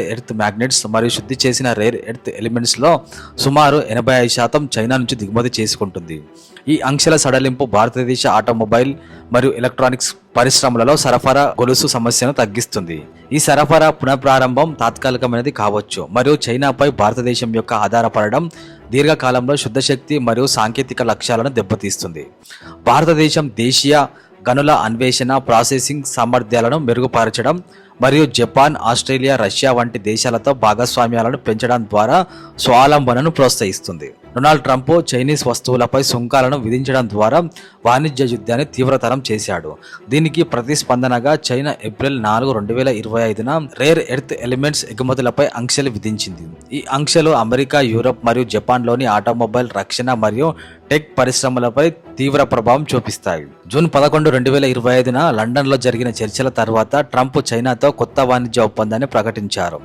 Earth magnets మరియు శుద్ధి చేసిన రేర్ ఎర్త్ ఎలిమెంట్స్లో సుమారు ఎనభై ఐదు శాతం చైనా నుంచి దిగుమతి చేసుకుంటుంది. ఈ అంశాల సడలింపు భారతదేశ ఆటోమొబైల్ మరియు ఎలక్ట్రానిక్స్ పరిశ్రమలలో సరఫరా గొలుసు సమస్యను తగ్గిస్తుంది. ఈ సరఫరా పునఃప్రారంభం తాత్కాలికమైనది కావచ్చు మరియు చైనాపై భారతదేశం యొక్క ఆధారపడడం దీర్ఘకాలంలో శుద్ధశక్తి మరియు సాంకేతిక లక్ష్యాలను దెబ్బతీస్తుంది. భారతదేశం దేశీయ గనుల అన్వేషణ ప్రాసెసింగ్ సామర్థ్యాలను మెరుగుపరచడం మరియు జపాన్ ఆస్ట్రేలియా రష్యా వంటి దేశాలతో భాగస్వామ్యాలను పెంచడం ద్వారా స్వావలంబనను ప్రోత్సహిస్తుంది. డొనాల్డ్ ట్రంప్ చైనీస్ వస్తువులపై సుంకాలను విధించడం ద్వారా వాణిజ్య యుద్ధాన్ని తీవ్రతరం చేశాడు. దీనికి ప్రతిస్పందనగా చైనా ఏప్రిల్ నాలుగు రెండు వేల ఇరవై ఐదున రేర్ ఎర్త్ ఎలిమెంట్స్ ఎగుమతులపై ఆంక్షలు విధించింది. ఈ ఆంక్షలు అమెరికా యూరప్ మరియు జపాన్లోని ఆటోమొబైల్ రక్షణ మరియు టెక్ పరిశ్రమలపై తీవ్ర ప్రభావం చూపిస్తాయి. జూన్ పదకొండు రెండు వేల ఇరవై ఐదున లండన్లో జరిగిన చర్చల తర్వాత ట్రంప్ చైనాతో కొత్త వాణిజ్య ఒప్పందాన్ని ప్రకటించారు.